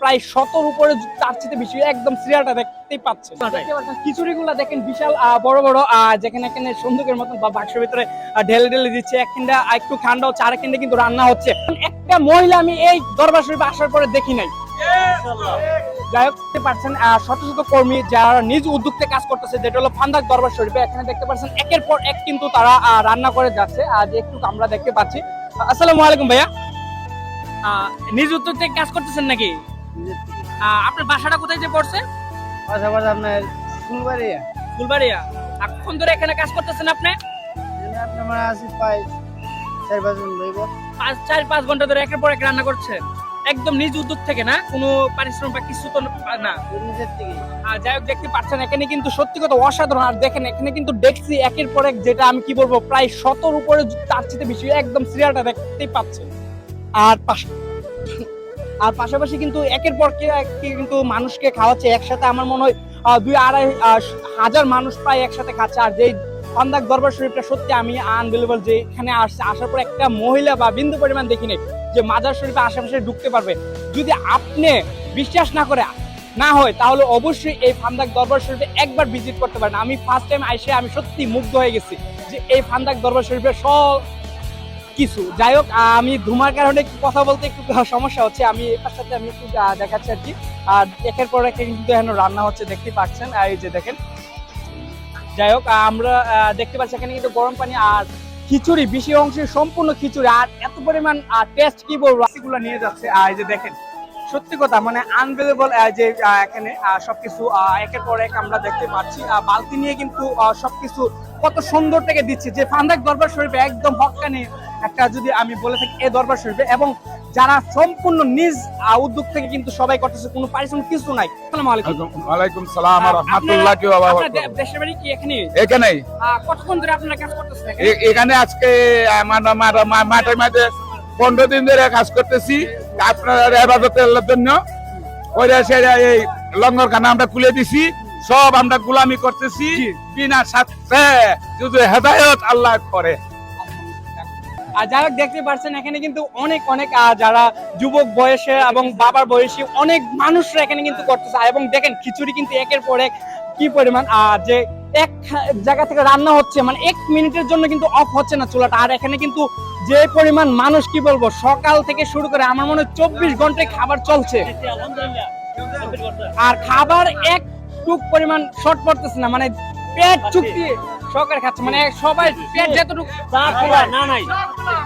প্রায় শতর উপরে তার চেয়ে বেশি একদম সিরিয়ালটা দেখতেই পাচ্ছেন। খিচুড়ি গুলা দেখেন বিশাল বড় বড় যেখানে এখানে সন্দুকের মতন বা বাক্সের ভিতরে ঢেলে ঢেলে দিচ্ছে। একখানটা একটু ঠান্ডা হচ্ছে আর একখানটা কিন্তু রান্না হচ্ছে। একটা মহিলা আমি এই দরবার শরীফে আসার পরে দেখি নাই। যাই হোক দেখতে পাচ্ছেন শত শত কর্মী যারা নিজ উদ্যোগে কাজ করতেছে যেটা হলো ফান্দাক দরবার শরীফে। এখানে দেখতে পাচ্ছেন একের পর এক কিন্তু তারা রান্না করে যাচ্ছে। আজ একটু আমরা দেখতে পাচ্ছি। আসসালামু আলাইকুম ভাইয়া। আহ, নিজ উদ্যোগ থেকে কাজ করতেছেন নাকি? আপনার বাসাটা কোথায় যে পড়ছে? পাশাপাশি আপনার ফুলবাড়ি ফুলবাড়িয়া। আর কখন ধরে এখানে কাজ করতেছেন আপনি? আপনার মানে আসি প্রায় চার পাঁচ মিনিট লইব পাঁচ চার পাঁচ ঘণ্টা ধরে একের পর এক রান্না করছেন একদম নিজ উদ্যোগ থেকে না? কোনো পারিশ্রমিক বা কিছু তো না? নিজের থেকে আর যাই হোক দেখতে পাচ্ছেন এখানে কিন্তু সত্যি কথা অসাধারণ। আর দেখেন এখানে কিন্তু দেখছি একের পর এক যেটা আমি কি বলব প্রায় শতর উপরে তার চেয়ে বেশি একদম সিরিয়ালটা দেখতেই পাচ্ছেন। আর পাশ আর পাশাপাশি কিন্তু একের পর কিন্তু মানুষকে খাওয়াচ্ছে। একসাথে আমার মনে হয় দুই আড়াই হাজার মানুষ প্রায় একসাথে খাচ্ছে। আর যেই ফান্দাক দরবার শরীফটা সত্যি আমি আনবিলেবল যে এখানে আসছে, আসার পর একটা মহিলা বা বিন্দু পরিমাণ দেখিনি যে মাজার শরীফে আশেপাশে ঢুকতে পারবে। যদি আপনি বিশ্বাস না করে, না হয়, তাহলে অবশ্যই এই ফান্দাক দরবার শরীফে একবার ভিজিট করতে পারেন। আমি ফার্স্ট টাইম আইসে আমি সত্যি মুগ্ধ হয়ে গেছি যে এই ফান্দাক দরবার শরীফের সব কিছু যাই হোক, আমি ধুমার কারণে কথা বলতে একটু সমস্যা হচ্ছে। আমি এটার সাথে আমি একটু দেখাচ্ছি আর কি। আর একের পর এক কিন্তু এখানে রান্না হচ্ছে, দেখতে পাচ্ছেন। এই যে দেখেন। যাই হোক, আমরা দেখতে পাচ্ছি এখানে কিন্তু গরম পানি আর খিচুড়ি বেশি অংশে সম্পূর্ণ খিচুড়ি। আর এত পরিমাণ টেস্ট কি বলব? রাশিগুলো নিয়ে যাচ্ছে। এই যে দেখেন, সত্যি কথা মানে আনবেলেবল যে এখানে সবকিছু একের পর এক আমরা দেখতে পাচ্ছি। বালতি নিয়ে কিন্তু সবকিছু কত সুন্দর থেকে দিচ্ছে। যে ফান্দাক দরবার শরীফে একদম হকানি একটা যদি আমি বলে থাকি এই দরবার শরীফে এবং যারা সম্পূর্ণ নিজ উদ্যোগ থেকে কিন্তু সবাই করতেছে কোনো পারিশ্রমিক কিছু নাই। আসসালামু আলাইকুম। ওয়ালাইকুম সালাম আহ, রহমতুল্লাহ আপনারা- আপনার দেশের বাড়ি কি এখানে? এখানেই। কতক্ষণ ধরে আপনারা কাজ করতেছেন এখানে? আজকে আমার মাঠে মাঠে পনেরো দিন ধরে কাজ করতেছি। আপনার হেফাজতের জন্য। ওইটা সেটা এই লঙ্গর খানা আমরা খুলে দিছি। সব আমরা গুলামি করতেছি। বিনা সাথে শুধু হেদায়ত আল্লাহ করে। আর যারা দেখতে পাচ্ছেন এখানে কিন্তু অনেক অনেক যারা যুবক বয়সে এবং বাবার বয়সী অনেক মানুষরা এখানে কিন্তু করতেছে এবং দেখেন খিচুড়ি কিন্তু একের পর এক কি পরিমাণ আহ, যে এক জায়গা থেকে রান্না হচ্ছে মানে এক মিনিটের জন্য কিন্তু অফ হচ্ছে না চুলাটা আর এখানে কিন্তু যে পরিমাণ মানুষ কি বলব সকাল থেকে শুরু করে আমার মনে হয় চব্বিশ ঘন্টায় খাবার চলছে আর খাবার এক টুক পরিমাণ শর্ট পড়তেছে না মানে পেট চুক্তি সরকার খাচ্ছে মানে সবাই পেট যতটুকু না নাই